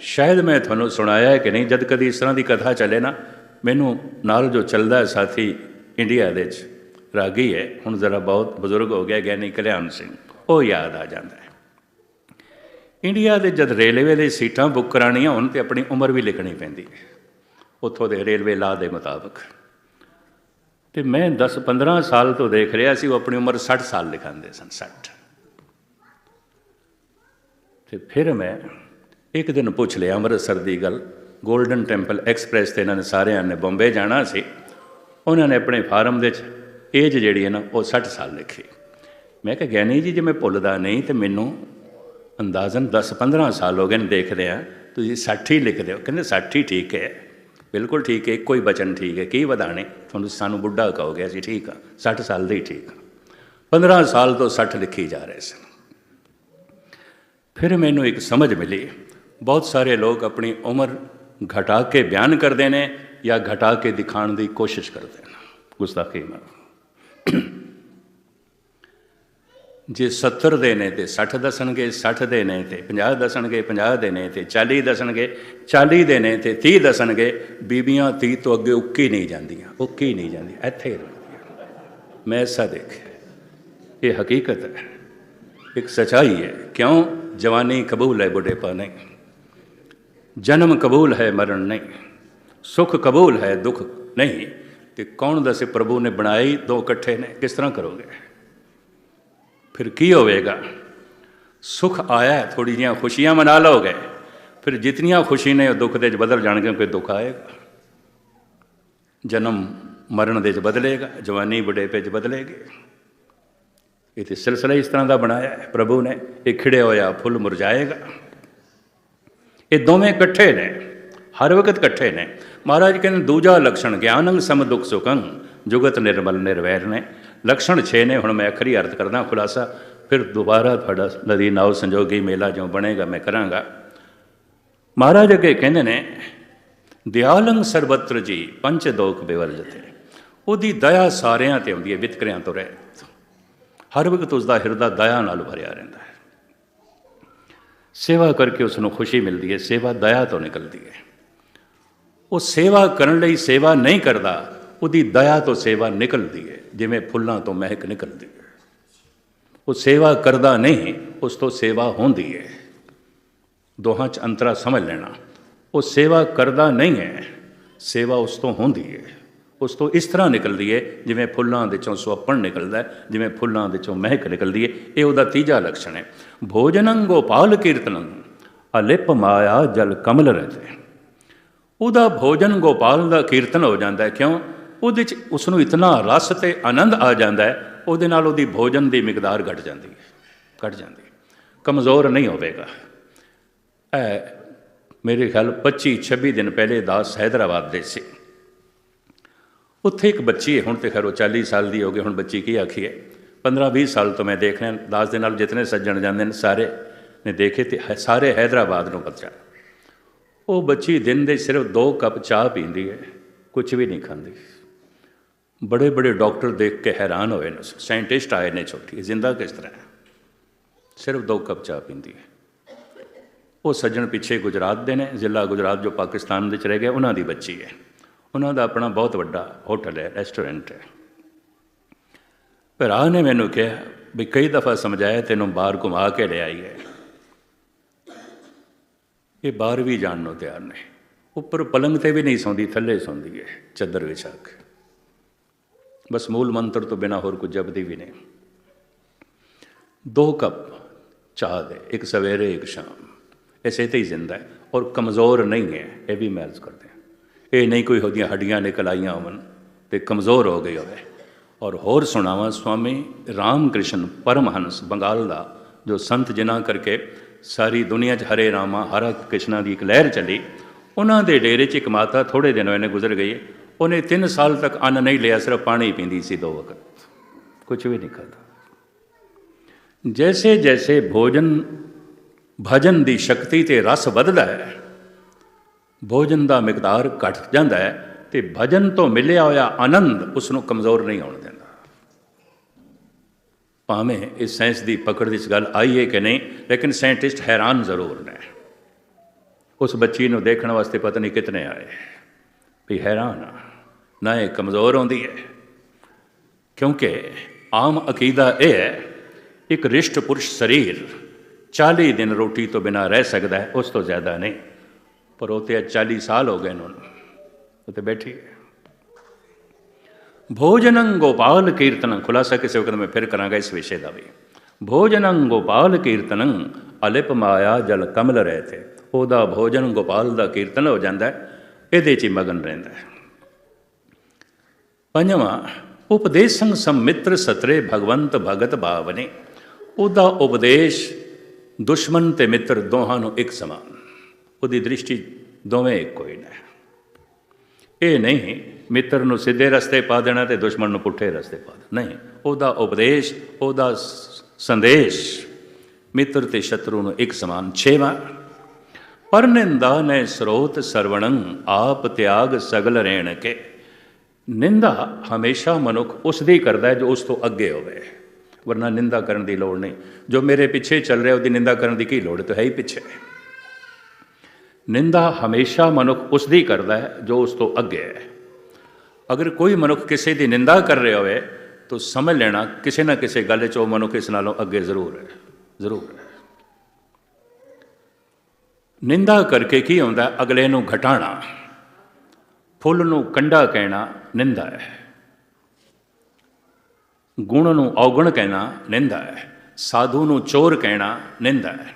ਸ਼ਾਇਦ ਮੈਂ ਤੁਹਾਨੂੰ ਸੁਣਾਇਆ ਹੈ ਕਿ ਨਹੀਂ, ਜਦ ਕਦੀ ਇਸ ਤਰ੍ਹਾਂ ਦੀ ਕਥਾ ਚੱਲੇ ਨਾ, ਮੈਨੂੰ ਨਾਲ ਜੋ ਚੱਲਦਾ ਹੈ ਸਾਥੀ ਇੰਡੀਆ ਦੇ ਚ ਰਾਗੀ ਹੈ, ਹੁਣ ਜ਼ਰਾ ਬਹੁਤ ਬਜ਼ੁਰਗ ਹੋ ਗਿਆ, ਗਿਆਨੀ ਕਲਿਆਣ ਸਿੰਘ, ਉਹ ਯਾਦ ਆ ਜਾਂਦਾ ਹੈ। ਇੰਡੀਆ ਦੇ ਜਦ ਰੇਲਵੇ ਦੇ ਸੀਟਾਂ ਬੁੱਕ ਕਰਾਉਣੀਆਂ ਹੋਣ ਤੇ ਆਪਣੀ ਉਮਰ ਵੀ ਲਿਖਣੀ ਪੈਂਦੀ ਹੈ, ਉੱਥੋਂ ਦੇ ਰੇਲਵੇ ਲਾ ਦੇ ਮੁਤਾਬਕ। ਤੇ ਮੈਂ 10-15 ਸਾਲ ਤੋਂ ਦੇਖ ਰਿਹਾ ਸੀ, ਉਹ ਆਪਣੀ ਉਮਰ 60 ਸਾਲ ਲਿਖਾਉਂਦੇ ਸਨ 60 ਤੇ ਫਿਰ ਮੈਂ ਇੱਕ ਦਿਨ ਪੁੱਛ ਲਿਆ ਅੰਮ੍ਰਿਤਸਰ ਦੀ ਗੱਲ। 골ਡਨ ਟੈਂਪਲ ਐਕਸਪ੍ਰੈਸ ਤੇ ਇਹਨਾਂ ਨੇ ਸਾਰਿਆਂ ਨੇ ਬੰਬੇ ਜਾਣਾ ਸੀ। ਉਹਨਾਂ ਨੇ ਆਪਣੇ ਫਾਰਮ ਦੇ ਚ ਏਜ ਜਿਹੜੀ ਹੈ ਨਾ, ਉਹ 60 ਸਾਲ ਲਿਖੀ। ਮੈਂ ਕਿਹਾ, ਗਿਆਨੀ ਜੀ, ਜੇ ਮੈਂ ਭੁੱਲਦਾ ਨਹੀਂ ਤੇ ਮੈਨੂੰ ਅੰਦਾਜ਼ਨ 10-15 ਸਾਲ ਹੋ ਗਏ ਨੇ ਦੇਖਦੇ ਆ। ਤੁਸੀਂ 60 ਹੀ ਲਿਖਦੇ ਹੋ ਕਹਿੰਦੇ 60 ਹੀ ਠੀਕ ਹੈ। ਬਿਲਕੁਲ ਠੀਕ ਹੈ, ਇੱਕੋ ਹੀ ਬਚਨ ਠੀਕ ਹੈ। ਕੀ ਵਧਾਣੇ ਤੁਹਾਨੂੰ ਸਾਨੂੰ ਬੁੱਢਾ ਕਹੋਗੇ, ਅਸੀਂ ਠੀਕ ਆ 60 ਸਾਲ ਦੇ ਹੀ ਠੀਕ ਆ 15 ਸਾਲ ਤੋਂ 60 ਲਿਖੀ ਜਾ ਰਹੇ ਸਨ ਫਿਰ ਮੈਨੂੰ ਇੱਕ ਸਮਝ ਮਿਲੀ। ਬਹੁਤ ਸਾਰੇ ਲੋਕ ਆਪਣੀ ਉਮਰ ਘਟਾ ਕੇ ਬਿਆਨ ਕਰਦੇ ਨੇ ਜਾਂ ਘਟਾ ਕੇ ਦਿਖਾਉਣ ਦੀ ਕੋਸ਼ਿਸ਼ ਕਰਦੇ ਨੇ। ਗੁਸਤਾਖੀ ਨਾਲ ਜੇ 70 ਦੇ ਨੇ ਤੇ 60 ਦੱਸਣਗੇ 60 ਦੇ ਨੇ ਤੇ 50 ਦੱਸਣਗੇ 50 ਦੇ ਨੇ ਤੇ 40 ਦੱਸਣਗੇ 40 ਦੇ ਨੇ ਤੇ 30 ਦੱਸਣਗੇ, ਬੀਬੀਆਂ 30 ਤੋਂ ਅੱਗੇ ਉੱਕੀ ਨਹੀਂ ਜਾਂਦੀਆਂ, ਉੱਕੀ ਨਹੀਂ ਜਾਂਦੀਆਂ ਇੱਥੇ ਹੀ ਰੁਕਦੀਆਂ ਮੈਂ ਐਸਾ ਦੇਖਿਆ। ਇਹ ਹਕੀਕਤ ਹੈ। ਇੱਕ ਸਚਾਈ ਹੈ। ਕਿਉਂ? ਜਵਾਨੀ ਕਬੂਲ ਹੈ ਬੁਢੇਪਾ ਨਹੀਂ ਜਨਮ ਕਬੂਲ ਹੈ ਮਰਨ ਨਹੀਂ, ਸੁਖ ਕਬੂਲ ਹੈ ਦੁੱਖ ਨਹੀਂ, ਤੇ ਕੌਣ ਦੱਸੇ ਪ੍ਰਭੂ ਨੇ ਬਣਾਈ ਦੋ ਇਕੱਠੇ ਨੇ, ਕਿਸ ਤਰ੍ਹਾਂ ਕਰੋਗੇ? ਫਿਰ ਕੀ ਹੋਵੇਗਾ? ਸੁਖ ਆਇਆ ਥੋੜੀ ਜਿਹੀਆਂ ਖੁਸ਼ੀਆਂ ਮਨਾ ਲਓਗੇ, ਫਿਰ ਜਿਤਨੀਆਂ ਖੁਸ਼ੀ ਨੇ ਉਹ ਦੁੱਖ ਦੇ ਚ ਬਦਲ ਜਾਣਗੇ, ਕੋਈ ਦੁੱਖ ਆਏਗਾ। ਜਨਮ ਮਰਨ ਦੇ ਚ ਬਦਲੇਗਾ, ਜਵਾਨੀ ਬੁਢੇਪੇ ਚ ਬਦਲੇਗੀ। ਇਹ ਤੇ ਸਿਲਸਿਲਾ ਇਸ ਤਰ੍ਹਾਂ ਦਾ ਬਣਾਇਆ ਹੈ, ਪ੍ਰਭੂ ਨੇ, ਇਹ ਖਿੜਿਆ ਹੋਇਆ, ਫੁੱਲ ਮੁਰਝਾਏਗਾ। ਇਹ ਦੋਵੇਂ ਇਕੱਠੇ ਨੇ, ਹਰ ਵਕਤ ਇਕੱਠੇ ਨੇ। ਮਹਾਰਾਜ ਕਹਿੰਦੇ, ਦੂਜਾ ਲਕਸ਼ਣ ਗਿਆਨੰ ਸਮ ਦੁਖ ਸੁਖੰ, ਜੁਗਤ ਨਿਰਮਲ ਨਿਰਵੈਰ ਨੇ। ਲਕਸ਼ਣ 6 ਨੇ, ਹੁਣ ਮੈਂ ਅਖਰੀ ਅਰਥ ਕਰਦਾ, ਖੁਲਾਸਾ। ਫਿਰ ਦੁਬਾਰਾ ਤੁਹਾਡਾ ਨਦੀ ਨਾਉ ਸੰਜੋਗੀ ਮੇਲਾ ਜਿਉਂ ਬਣੇਗਾ, ਮੈਂ ਕਰਾਂਗਾ। ਮਹਾਰਾਜ ਅੱਗੇ ਕਹਿੰਦੇ ਨੇ ਦਿਆਲੰ ਸਰਬਤਰ ਜੀ ਪੰਚ ਦੋਖ ਬਿਵਰਜਤੇ ਉਹਦੀ ਦਇਆ ਸਾਰਿਆਂ ਤੇ ਆਉਂਦੀ ਹੈ, ਵਿਤਕਰਿਆਂ ਤੋਂ ਰਹਿਤ। ਹਰ ਵਕਤ ਉਸ ਦਾ ਹਿਰਦਾ ਦਇਆ ਨਾਲ ਭਰਿਆ ਰਹਿੰਦਾ ਹੈ। ਸੇਵਾ ਕਰਕੇ ਉਸ ਨੂੰ ਖੁਸ਼ੀ ਮਿਲਦੀ ਹੈ, ਸੇਵਾ ਦਇਆ ਤੋਂ ਨਿਕਲਦੀ ਹੈ। ਉਹ ਸੇਵਾ ਕਰਨ ਲਈ ਸੇਵਾ ਨਹੀਂ ਕਰਦਾ, ਉਹਦੀ ਦਇਆ ਤੋਂ ਸੇਵਾ ਨਿਕਲਦੀ ਹੈ, ਜਿਵੇਂ ਫੁੱਲਾਂ ਤੋਂ ਮਹਿਕ ਨਿਕਲਦੀ ਹੈ। ਉਹ ਸੇਵਾ ਕਰਦਾ ਨਹੀਂ, ਉਸ ਤੋਂ ਸੇਵਾ ਹੁੰਦੀ ਹੈ। ਦੋਹਾਂ 'ਚ ਅੰਤਰਾ ਸਮਝ ਲੈਣਾ, ਉਹ ਸੇਵਾ ਕਰਦਾ ਨਹੀਂ ਹੈ, ਸੇਵਾ ਉਸ ਤੋਂ ਹੁੰਦੀ ਹੈ। ਉਸ ਤੋਂ ਇਸ ਤਰ੍ਹਾਂ ਨਿਕਲਦੀ ਹੈ ਜਿਵੇਂ ਫੁੱਲਾਂ ਦੇ ਚੋਂ ਸੁਅੱਪਣ ਨਿਕਲਦਾ ਜਿਵੇਂ ਫੁੱਲਾਂ ਦੇ ਚੋਂ ਮਹਿਕ ਨਿਕਲਦੀ ਹੈ ਇਹ ਉਹਦਾ ਤੀਜਾ ਲਕਸ਼ਣ ਹੈ ਭੋਜਨੰ ਗੋਪਾਲ ਕੀਰਤਨੰ, ਅਲਿਪ ਮਾਇਆ ਜਲ ਕਮਲ ਰਹਤੇ ਉਹਦਾ ਭੋਜਨ ਗੋਪਾਲ ਦਾ ਕੀਰਤਨ ਹੋ ਜਾਂਦਾ ਹੈ ਕਿਉਂ? ਉਹਦੇ ਚ ਉਸ ਨੂੰ ਇਤਨਾ ਰਸ ਤੇ ਆਨੰਦ ਆ ਜਾਂਦਾ ਹੈ ਉਹਦੇ ਨਾਲ ਉਹਦੀ ਭੋਜਨ ਦੀ ਮਿਕਦਾਰ ਘਟ ਜਾਂਦੀ ਹੈ ਘਟ ਜਾਂਦੀ ਹੈ ਕਮਜ਼ੋਰ ਨਹੀਂ ਹੋਵੇਗਾ। ਇਹ ਮੇਰੇ ਖਿਆਲ 25 26 ਦਿਨ ਪਹਿਲੇ ਦਾਸ ਹੈਦਰਾਬਾਦ ਦੇ ਸੀ। ਉੱਥੇ ਇੱਕ ਬੱਚੀ ਹੈ, ਹੁਣ ਤੇ ਖੈਰ ਉਹ 40 ਸਾਲ ਦੀ ਹੋ ਗਈ, ਹੁਣ ਬੱਚੀ ਕੀ ਆਖੀ ਹੈ 15 20 ਸਾਲ ਤੋਂ ਮੈਂ ਦੇਖ ਰਿਹਾ, ਦਾਸ ਦੇ ਨਾਲ ਜਿਤਨੇ ਸੱਜਣ ਜਾਂਦੇ ਨੇ, ਸਾਰੇ ਨੇ ਦੇਖੇ ਤੇ ਹੈ- ਸਾਰੇ ਹੈਦਰਾਬਾਦ ਨੂੰ ਪਤਾ ਉਹ ਬੱਚੀ ਦਿਨ ਦੇ ਸਿਰਫ 2 ਕੱਪ ਚਾਹ ਪੀਂਦੀ ਹੈ ਕੁਝ ਵੀ ਨਹੀਂ ਖਾਂਦੀ। ਬੜੇ ਬੜੇ ਡਾਕਟਰ ਦੇਖ ਕੇ ਹੈਰਾਨ ਹੋਏ ਨੇ, ਸਾਇੰਟਿਸਟ ਆਏ ਨੇ ਛੋਟੀ ਜ਼ਿੰਦਾ ਕਿਸ ਤਰ੍ਹਾਂ ਹੈ? ਸਿਰਫ 2 ਕੱਪ ਚਾਹ ਪੀਂਦੀ ਹੈ। ਉਹ ਸੱਜਣ ਪਿੱਛੇ ਗੁਜਰਾਤ ਦੇ ਨੇ, ਜ਼ਿਲ੍ਹਾ ਗੁਜਰਾਤ ਜੋ ਪਾਕਿਸਤਾਨ ਵਿੱਚ ਰਹਿ ਗਿਆ, ਉਹਨਾਂ ਦੀ ਬੱਚੀ ਹੈ। ਉਹਨਾਂ ਦਾ ਆਪਣਾ ਬਹੁਤ ਵੱਡਾ ਹੋਟਲ ਹੈ ਰੈਸਟੋਰੈਂਟ ਹੈ। ਭਰਾ ਨੇ ਮੈਨੂੰ ਕਿਹਾ ਵੀ ਕਈ ਦਫਾ ਸਮਝਾਇਆ ਤੈਨੂੰ ਬਾਹਰ ਘੁਮਾ ਕੇ ਲੈ ਆਈ ਹੈ। ਇਹ ਬਾਹਰ ਵੀ ਜਾਣ ਨੂੰ ਤਿਆਰ ਨੇ। ਉੱਪਰ ਪਲੰਗ ਤੇ ਵੀ ਨਹੀਂ ਸੌਂਦੀ, ਥੱਲੇ ਸੌਂਦੀ ਹੈ, ਚੱਦਰ ਵਿਛਾ ਕੇ ਬਸ ਮੂਲ ਮੰਤਰ ਤੋਂ ਬਿਨਾ ਹੋਰ ਕੁਝ ਜਪਦੀ ਵੀ ਨਹੀਂ। ਦੋ ਕੱਪ ਚਾਹ ਦੇ, ਇੱਕ ਸਵੇਰੇ, ਇੱਕ ਸ਼ਾਮ। ਐਸੇ ਤੇ ਹੀ ਜ਼ਿੰਦਾ ਹੈ ਔਰ ਕਮਜ਼ੋਰ ਨਹੀਂ ਹੈ, ਇਹ ਵੀ ਮਹਿਜ਼ ਕਰਦੇ ਇਹ ਨਹੀਂ ਕੋਈ ਉਹਦੀਆਂ ਹੱਡੀਆਂ ਨਿਕਲ ਆਈਆਂ ਹੋਣ ਤੇ ਕਮਜ਼ੋਰ ਹੋ ਗਈ ਹੋਵੇ। ਔਰ ਹੋਰ ਸੁਣਾਵਾਂ ਸਵਾਮੀ ਰਾਮ ਕ੍ਰਿਸ਼ਨ ਪਰਮਹੰਸ ਬੰਗਾਲ ਦਾ, ਜੋ ਸੰਤ ਜਿਨ੍ਹਾਂ ਕਰਕੇ ਸਾਰੀ ਦੁਨੀਆ 'ਚ ਹਰੇ ਰਾਮਾ, ਹਰਾ ਕ੍ਰਿਸ਼ਨਾ ਦੀ ਇੱਕ ਲਹਿਰ ਚੱਲੀ, ਉਹਨਾਂ ਦੇ ਡੇਰੇ 'ਚ ਇੱਕ ਮਾਤਾ ਥੋੜੇ ਦਿਨ ਹੋਏ ਨੇ ਗੁਜ਼ਰ ਗਈ। ਉਹਨੇ 3 ਸਾਲ ਤੱਕ ਅੰਨ ਨਹੀਂ ਲਿਆ, ਸਿਰਫ ਪਾਣੀ ਪੀਂਦੀ ਸੀ ਦੋ ਵਕਤ। ਕੁਝ ਵੀ ਨਹੀਂ ਖਾਦਾ ਜੈਸੇ ਜੈਸੇ ਭੋਜਨ, ਭਜਨ ਦੀ ਸ਼ਕਤੀ ਤੇ ਰਸ ਵੱਧਦਾ ਹੈ ਭੋਜਨ ਦਾ ਮਿਕਦਾਰ ਘਟ ਜਾਂਦਾ ਹੈ ਤੇ ਭਜਨ ਤੋਂ ਮਿਲਿਆ ਹੋਇਆ ਆਨੰਦ ਉਸ ਨੂੰ ਕਮਜ਼ੋਰ ਨਹੀਂ ਹੋਣ ਦਿੰਦਾ। ਭਾਵੇਂ ਇਸ ਸਾਇੰਸ ਦੀ ਪਕੜ ਵਿੱਚ ਗੱਲ ਆਈ ਹੈ ਕਿ ਨਹੀਂ, ਲੇਕਿਨ ਸਾਇੰਟਿਸਟ ਹੈਰਾਨ ਜ਼ਰੂਰ ਨੇ। ਉਸ ਬੱਚੀ ਨੂੰ ਦੇਖਣ ਵਾਸਤੇ ਪਤਾ ਨਹੀਂ ਕਿਤਨੇ ਆਏ। ਵੀ ਹੈਰਾਨ ਆ। ਨਾ ਇਹ ਕਮਜ਼ੋਰ ਹੁੰਦੀ ਹੈ। ਕਿਉਂਕਿ ਆਮ ਅਕੀਦਾ ਇਹ ਹੈ, ਇੱਕ ਰਿਸ਼ਟ ਪੁਰਸ਼ ਸਰੀਰ 40 ਦਿਨ ਰੋਟੀ ਤੋਂ ਬਿਨਾ ਰਹਿ ਸਕਦਾ ਹੈ, ਉਸ ਤੋਂ ਜ਼ਿਆਦਾ ਨਹੀਂ। ਪਰ ਉਹ ਤੇ 40 ਸਾਲ ਹੋ ਗਏ ਨੇ ਉਹਨੂੰ ਉਹ ਤੇ ਬੈਠੀ ਹੈ। ਭੋਜਨੰ ਗੋਪਾਲ ਕੀਰਤਨ, ਖੁਲਾਸਾ ਕਿਸੇ ਵਕਤ ਮੈਂ ਫਿਰ ਕਰਾਂਗਾ ਇਸ ਵਿਸ਼ੇ ਦਾ ਵੀ। ਭੋਜਨੰ ਗੋਪਾਲ ਕੀਰਤਨੰ, ਅਲਿਪ ਮਾਇਆ ਜਲ ਕਮਲ ਰਹੇ ਤੇ। ਉਹਦਾ ਭੋਜਨ ਗੋਪਾਲ ਦਾ ਕੀਰਤਨ ਹੋ ਜਾਂਦਾ ਇਹਦੇ 'ਚ ਹੀ ਮਗਨ ਰਹਿੰਦਾ ਪੰਜਵਾਂ, ਉਪਦੇਸ਼ੰ ਸੰਮਿਤਰ ਸਤਰੇ ਭਗਵੰਤ ਭਗਤ ਭਾਵਨੇ। ਉਹਦਾ ਉਪਦੇਸ਼ ਦੁਸ਼ਮਣ ਤੇ ਮਿੱਤਰ ਦੋਹਾਂ ਨੂੰ ਇੱਕ ਸਮਾਨ। ਉਹਦੀ ਦ੍ਰਿਸ਼ਟੀ ਦੋਵੇਂ ਇੱਕੋ ਹੀ ਨੇ ਇਹ ਨਹੀਂ ਮਿੱਤਰ ਨੂੰ ਸਿੱਧੇ ਰਸਤੇ ਪਾ ਦੇਣਾ ਤੇ ਦੁਸ਼ਮਣ ਨੂੰ ਪੁੱਠੇ ਰਸਤੇ ਪਾ ਦੇਣਾ ਨਹੀਂ ਉਹਦਾ ਉਪਦੇਸ਼ ਉਹਦਾ ਸੰਦੇਸ਼ ਮਿੱਤਰ ਤੇ ਸ਼ਤਰੂ ਨੂੰ ਇੱਕ ਸਮਾਨ ਛੇਵਾਂ ਪਰ ਨਿੰਦਾ ਨੇ ਸਰੋਤ ਸਰਵਣੰ ਆਪ ਤਿਆਗ ਸਗਲ ਰਹਿਣ ਕੇ ਨਿੰਦਾ ਹਮੇਸ਼ਾ ਮਨੁੱਖ ਉਸ ਦੀ ਕਰਦਾ ਹੈ ਜੋ ਉਸ ਤੋਂ ਅੱਗੇ ਹੋਵੇ ਵਰਨਾ ਨਿੰਦਾ ਕਰਨ ਦੀ ਲੋੜ ਨਹੀਂ ਜੋ ਮੇਰੇ ਪਿੱਛੇ ਚੱਲ ਰਿਹਾ ਉਹਦੀ ਨਿੰਦਾ ਕਰਨ ਦੀ ਕੀ ਲੋੜ ਹੈ ਤਾਂ ਹੈ ਹੀ ਪਿੱਛੇ ਨਿੰਦਾ ਹਮੇਸ਼ਾ ਮਨੁੱਖ ਉਸ ਦੀ ਕਰਦਾ ਹੈ, ਜੋ ਉਸ ਤੋਂ ਅੱਗੇ ਹੈ। ਅਗਰ ਕੋਈ ਮਨੁੱਖ ਕਿਸੇ ਦੀ ਨਿੰਦਾ ਕਰ ਰਿਹਾ ਹੋਵੇ, ਤਾਂ ਸਮਝ ਲੈਣਾ ਕਿਸੇ ਨਾ ਕਿਸੇ ਗੱਲ 'ਚ ਉਹ ਮਨੁੱਖ ਇਸ ਨਾਲੋਂ ਅੱਗੇ ਜ਼ਰੂਰ ਹੈ ਜ਼ਰੂਰ ਹੈ। ਨਿੰਦਾ ਕਰਕੇ ਕੀ ਹੁੰਦਾ? ਅਗਲੇ ਨੂੰ ਘਟਾਣਾ ਫੁੱਲ ਨੂੰ ਕੰਡਾ ਕਹਿਣਾ ਨਿੰਦਾ ਹੈ। ਗੁਣ ਨੂੰ ਔਗਣ ਕਹਿਣਾ ਨਿੰਦਾ ਹੈ। ਸਾਧੂ ਨੂੰ ਚੋਰ ਕਹਿਣਾ ਨਿੰਦਾ ਹੈ।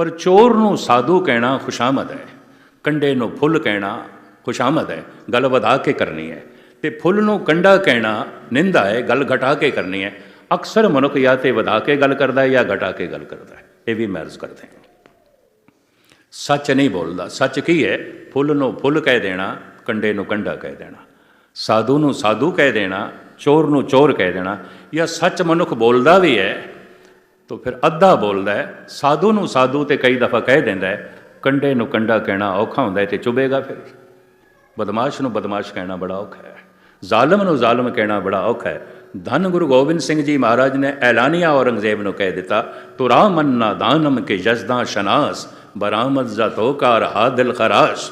ਪਰ ਚੋਰ ਨੂੰ ਸਾਧੂ ਕਹਿਣਾ ਖੁਸ਼ਾਮਦ ਹੈ, ਕੰਡੇ ਨੂੰ ਫੁੱਲ ਕਹਿਣਾ ਖੁਸ਼ਾਮਦ ਹੈ, ਗੱਲ ਵਧਾ ਕੇ ਕਰਨੀ ਹੈ ਤੇ ਫੁੱਲ ਨੂੰ ਕੰਡਾ ਕਹਿਣਾ ਨਿੰਦਾ ਹੈ, ਗੱਲ ਘਟਾ ਕੇ ਕਰਨੀ ਹੈ। ਅਕਸਰ ਮਨੁੱਖ ਜਾਂ ਤੇ ਵਧਾ ਕੇ ਗੱਲ ਕਰਦਾ ਹੈ ਜਾਂ ਘਟਾ ਕੇ ਗੱਲ ਕਰਦਾ ਹੈ, ਇਹ ਵੀ ਮਰਜ਼ ਕਰਦੇ ਹਨ ਸੱਚ ਨਹੀਂ ਬੋਲਦਾ, ਸੱਚ ਕੀ ਹੈ? ਫੁੱਲ ਨੂੰ ਫੁੱਲ ਕਹਿ ਦੇਣਾ, ਕੰਡੇ ਨੂੰ ਕੰਡਾ ਕਹਿ ਦੇਣਾ। ਸਾਧੂ ਨੂੰ ਸਾਧੂ ਕਹਿ ਦੇਣਾ, ਚੋਰ ਨੂੰ ਚੋਰ ਕਹਿ ਦੇਣਾ। ਜਾਂ ਸੱਚ ਮਨੁੱਖ ਬੋਲਦਾ ਵੀ ਹੈ ਤਾਂ ਫਿਰ ਅੱਧਾ ਬੋਲਦਾ ਹੈ, ਸਾਧੂ ਨੂੰ ਸਾਧੂ ਤੇ ਕਈ ਦਫਾ ਕਹਿ ਦਿੰਦਾ ਹੈ, ਕੰਡੇ ਨੂੰ ਕੰਡਾ ਕਹਿਣਾ ਔਖਾ ਹੁੰਦਾ ਹੈ ਤੇ ਚੁਬੇਗਾ ਫਿਰ। ਬਦਮਾਸ਼ ਨੂੰ ਬਦਮਾਸ਼ ਕਹਿਣਾ ਬੜਾ ਔਖਾ ਹੈ, ਜ਼ਾਲਮ ਨੂੰ ਜ਼ਾਲਮ ਕਹਿਣਾ ਬੜਾ ਔਖਾ ਹੈ। ਧੰਨ ਗੁਰੂ ਗੋਬਿੰਦ ਸਿੰਘ ਜੀ ਮਹਾਰਾਜ ਨੇ ਐਲਾਨੀਆ ਔਰੰਗਜ਼ੇਬ ਨੂੰ ਕਹਿ ਦਿੱਤਾ ਤੁਰਾ ਮੰਨਾ ਦਾਨਮ ਕੇ ਜਜ਼ਦਾ ਸ਼ਨਾਸ, ਬਰਾਮਦ ਜ਼ਤੋ ਕਾ ਰਹਾ ਦਿਲ ਖਰਾਸ਼।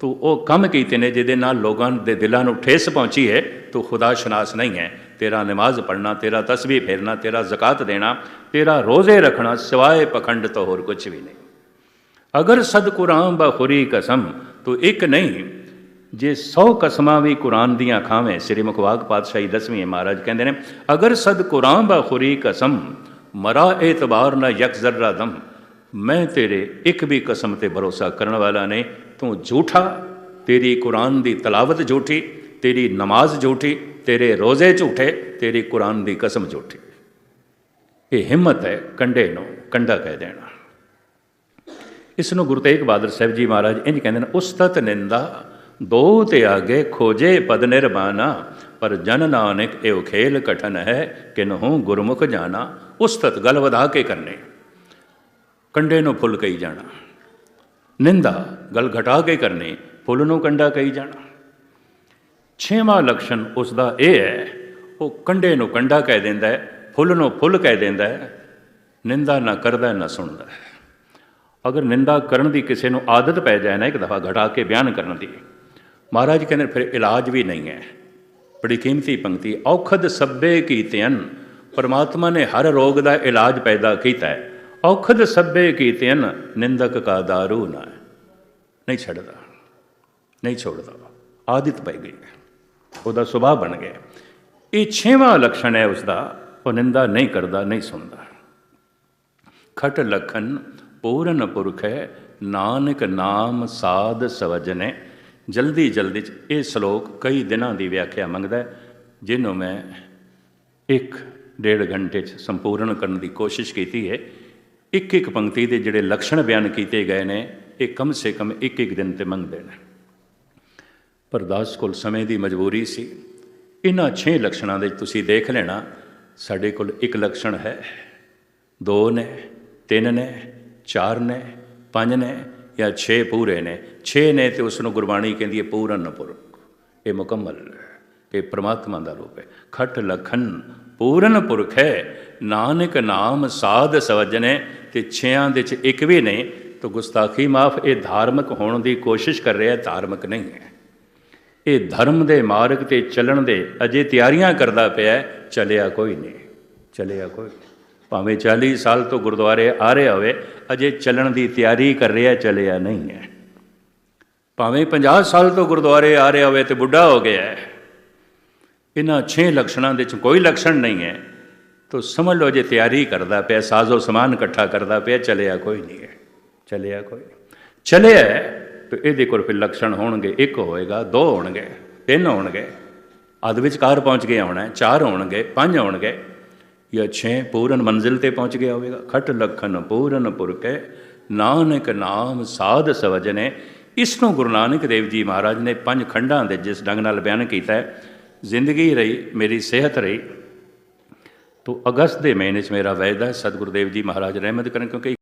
ਤੂੰ ਉਹ ਕੰਮ ਕੀਤੇ ਨੇ ਜਿਹਦੇ ਨਾਲ ਲੋਕਾਂ ਦੇ ਦਿਲਾਂ ਨੂੰ ਠੇਸ ਪਹੁੰਚੀ ਹੈ, ਤੂੰ ਖੁਦਾ ਸ਼ਨਾਸ ਨਹੀਂ ਹੈ। ਤੇਰਾ ਨਮਾਜ਼ ਪੜ੍ਹਨਾ, ਤੇਰਾ ਤਸਬੀਹ ਫੇਰਨਾ, ਤੇਰਾ ਜ਼ਕਾਤ ਦੇਣਾ, ਤੇਰਾ ਰੋਜ਼ੇ ਰੱਖਣਾ ਸਿਵਾਏ ਪਖੰਡ ਤੋਂ ਹੋਰ ਕੁਝ ਵੀ ਨਹੀਂ। ਅਗਰ ਸਦ ਕੁਰਾਨ ਬਖੁਰੀ ਕਸਮ, ਤੂੰ ਇੱਕ ਨਹੀਂ, ਜੇ 100 ਕਸਮਾਂ ਵੀ ਕੁਰਾਨ ਦੀਆਂ ਖਾਵੇਂ, ਸ੍ਰੀ ਮੁਖਵਾਕ ਪਾਤਸ਼ਾਹੀ ਦਸਵੀਂ ਮਹਾਰਾਜ ਕਹਿੰਦੇ ਨੇ, ਅਗਰ ਸਦ ਕੁਰਾਨ ਬਖੁਰੀ ਕਸਮ, ਮਰਾ ਇਤਬਾਰ ਨਾ ਯਕ ਜ਼ਰਰਾ ਦਮ, ਮੈਂ ਤੇਰੇ ਇੱਕ ਵੀ ਕਸਮ ਤੇ ਭਰੋਸਾ ਕਰਨ ਵਾਲਾ ਨਹੀਂ, ਤੂੰ ਝੂਠਾ, ਤੇਰੀ ਕੁਰਾਨ ਦੀ ਤਲਾਵਤ ਝੂਠੀ, ਤੇਰੀ ਨਮਾਜ਼ ਝੂਠੀ ਤੇਰੇ ਰੋਜ਼ੇ ਝੂਠੇ, ਤੇਰੀ ਕੁਰਾਨ ਦੀ ਕਸਮ ਝੂਠੀ। ਇਹ ਹਿੰਮਤ ਹੈ ਕੰਡੇ ਨੂੰ ਕੰਡਾ ਕਹਿ ਦੇਣਾ। ਇਸ ਨੂੰ ਗੁਰੂ ਤੇਗ ਬਹਾਦਰ ਸਾਹਿਬ ਜੀ ਮਹਾਰਾਜ ਇੰਜ ਕਹਿੰਦੇ ਨੇ ਉਸਤਤ ਨਿੰਦਾ, ਦੋ ਤੇ ਆਗੇ ਖੋਜੇ ਪਦ ਨਿਰਮਾਨਾ ਪਰ ਜਨ ਨਾਨਕ ਇਹ ਖੇਲ ਕਠਨ ਹੈ ਕਿਨਹੂ ਗੁਰਮੁਖ ਜਾਣਾ ਉਸਤਤ ਗਲ ਵਧਾ ਕੇ ਕਰਨੇ। ਕੰਡੇ ਨੂੰ ਫੁੱਲ ਕਹੀ ਜਾਣਾ। ਨਿੰਦਾ ਗਲ ਘਟਾ ਕੇ ਕਰਨੀ, ਫੁੱਲ ਨੂੰ ਕੰਡਾ ਕਹੀ ਜਾਣਾ। ਛੇਵਾਂ ਲਕਸ਼ਣ ਉਸ ਦਾ ਇਹ ਹੈ, ਉਹ ਕੰਡੇ ਨੂੰ ਕੰਡਾ ਕਹਿ ਦਿੰਦਾ ਹੈ, ਫੁੱਲ ਨੂੰ ਫੁੱਲ ਕਹਿ ਦਿੰਦਾ ਹੈ, ਨਿੰਦਾ ਨਾ ਕਰਦਾ, ਨਾ ਸੁਣਦਾ ਅਗਰ ਨਿੰਦਾ ਕਰਨ ਦੀ ਕਿਸੇ ਨੂੰ ਆਦਤ ਪੈ ਜਾਏ ਨਾ ਇੱਕ ਦਫਾ ਘਟਾ ਕੇ ਬਿਆਨ ਕਰਨ ਦੀ, ਮਹਾਰਾਜ ਕਹਿੰਦੇ ਫਿਰ ਇਲਾਜ ਵੀ ਨਹੀਂ ਹੈ। ਬੜੀ ਕੀਮਤੀ ਪੰਕਤੀ, ਔਖਦ ਸੱਬੇ ਕੀਤਿਅਨ, ਪਰਮਾਤਮਾ ਨੇ ਹਰ ਰੋਗ ਦਾ ਇਲਾਜ ਪੈਦਾ ਕੀਤਾ ਹੈ। ਔਖਦ ਸੱਬੇ ਕੀਤਿਅਨ, ਨਿੰਦਕ ਕਾ ਦਾਰੂ ਨਾ ਨਹੀਂ ਛੱਡਦਾ, ਨਹੀਂ ਛੋੜਦਾ, ਆਦਤ ਪੈ ਗਈ ਹੈ। ਉਹਦਾ ਸੁਭਾਅ ਬਣ ਗਿਆ। ਇਹ ਛੇਵਾਂ ਲਕਸ਼ਣ ਹੈ ਉਸ ਦਾ ਉਹ ਨਿੰਦਾ ਨਹੀਂ ਕਰਦਾ, ਨਹੀਂ ਸੁਣਦਾ। ਖਟ ਲਖਨ ਪੂਰਨ ਪੁਰਖ ਹੈ, ਨਾਨਕ ਨਾਮ ਸਾਧ ਸਵਜਨੇ ਜਲਦੀ ਜਲਦੀ ਚ ਇਹ ਸ਼ਲੋਕ ਕਈ ਦਿਨਾਂ ਦੀ ਵਿਆਖਿਆ ਮੰਗਦਾ ਹੈ, ਜਿਹਨੂੰ ਮੈਂ ਇੱਕ ਡੇਢ ਘੰਟੇ ਚ ਸੰਪੂਰਨ ਕਰਨ ਦੀ ਕੋਸ਼ਿਸ਼ ਕੀਤੀ ਹੈ। ਇੱਕ ਇੱਕ ਪੰਕਤੀ ਦੇ ਜਿਹੜੇ ਲਕਸ਼ਣ ਬਿਆਨ ਕੀਤੇ ਗਏ ਨੇ, ਇਹ ਕਮ ਸੇ ਕਮ ਇੱਕ ਇੱਕ ਦਿਨ ਤੇ ਮੰਗਦੇ ਨੇ। ਪਰ ਦਾਸ ਕੋਲ ਸਮੇਂ ਦੀ ਮਜਬੂਰੀ ਸੀ। ਇਹਨਾਂ 6 ਲੱਛਣਾਂ ਦੇ ਤੁਸੀਂ ਦੇਖ ਲੈਣਾ, ਸਾਡੇ ਕੋਲ ਇੱਕ ਲੱਛਣ ਹੈ। ਦੋ ਨੇ, ਤਿੰਨ ਨੇ, ਚਾਰ ਨੇ, ਪੰਜ ਨੇ ਜਾਂ 6 ਪੂਰੇ ਨੇ। 6 ਨੇ ਤੇ ਉਸ ਨੂੰ ਗੁਰਬਾਣੀ ਕਹਿੰਦੀ ਹੈ ਪੂਰਨ ਪੁਰਖ। ਇਹ ਮੁਕੰਮਲ ਇਹ ਪ੍ਰਮਾਤਮਾ ਦਾ ਰੂਪ ਹੈ। ਖਟ ਲਖਨ ਪੂਰਨ ਪੁਰਖ ਹੈ। ਨਾਨਕ ਨਾਮ ਸਾਧ ਸਵਜਨੇ ਤੇ ਛਿਆਂ ਦੇ ਚ ਇੱਕ ਵੀ ਨਹੀਂ। ਤਾਂ ਗੁਸਤਾਖੀ ਮਾਫ, ਇਹ ਧਾਰਮਿਕ ਹੋਣ ਦੀ ਕੋਸ਼ਿਸ਼ ਕਰ ਰਿਹਾ ਧਾਰਮਿਕ ਨਹੀਂ ਹੈ। ਇਹ ਧਰਮ ਦੇ ਮਾਰਗ ਤੇ ਚੱਲਣ ਦੇ ਅਜੇ ਤਿਆਰੀਆਂ ਕਰਦਾ ਪਿਆ ਚਲਿਆ ਕੋਈ ਨਹੀਂ। ਚਲਿਆ ਕੋਈ ਨਹੀਂ। ਭਾਵੇਂ 40 ਸਾਲ ਤੋਂ ਗੁਰਦੁਆਰੇ ਆ ਰਿਹਾ ਹੋਵੇ, ਅਜੇ ਚੱਲਣ ਦੀ ਤਿਆਰੀ ਕਰ ਰਿਹਾ, ਚਲਿਆ ਨਹੀਂ ਹੈ। ਭਾਵੇਂ 50 ਸਾਲ ਤੋਂ ਗੁਰਦੁਆਰੇ ਆ ਰਿਹਾ ਹੋਵੇ ਤੇ ਬੁੱਢਾ ਹੋ ਗਿਆ ਹੈ। ਇਹਨਾਂ 6 ਲਕਸ਼ਣਾਂ ਦੇ ਚ ਕੋਈ ਲਕਸ਼ਣ ਨਹੀਂ ਹੈ। ਤਾਂ ਸਮਝ ਲਓ ਜੇ ਤਿਆਰੀ ਕਰਦਾ ਪਿਆ ਸਾਜ਼ੋ ਸਮਾਨ ਇਕੱਠਾ ਕਰਦਾ ਪਿਆ, ਚਲਿਆ ਕੋਈ ਨਹੀਂ ਹੈ। ਚਲਿਆ ਕੋਈ ਨਹੀਂ। ਚੱਲਿਆ ਤੇ ਇਹਦੇ ਕੋਲ ਫਿਰ ਲਕਸ਼ਣ ਹੋਣਗੇ, ਇੱਕ ਹੋਏਗਾ, ਦੋ ਹੋਣਗੇ, ਤਿੰਨ ਹੋਣਗੇ। ਅਧ ਵਿਚਕਾਰ ਪਹੁੰਚ ਗਿਆ ਹੋਣਾ, ਚਾਰ ਹੋਣਗੇ, ਪੰਜ ਹੋਣਗੇ। ਜਾਂ ਛੇ ਪੂਰਨ ਮੰਜ਼ਿਲ ਤੇ ਪਹੁੰਚ ਗਿਆ ਹੋਵੇਗਾ। ਖਟ ਲਖਨ ਪੂਰਨ ਪੁਰਕੇ ਨਾਨਕ ਨਾਮ ਸਾਧ ਸਵਜਨੇ। ਇਸ ਨੂੰ ਗੁਰੂ ਨਾਨਕ ਦੇਵ ਜੀ ਮਹਾਰਾਜ ਨੇ ਪੰਜ ਖੰਡਾਂ ਦੇ ਜਿਸ ਢੰਗ ਨਾਲ ਬਿਆਨ ਕੀਤਾ ਹੈ, ਜ਼ਿੰਦਗੀ ਰਹੀ, ਮੇਰੀ ਸਿਹਤ ਰਹੀ। ਤੋ ਅਗਸਤ ਦੇ ਮਹੀਨੇ 'ਚ ਮੇਰਾ ਵਾਅਦਾ ਹੈ, ਸਤਿਗੁਰੂ ਦੇਵ ਜੀ ਮਹਾਰਾਜ ਰਹਿਮਤ ਕਰਨ, ਕਿਉਂਕਿ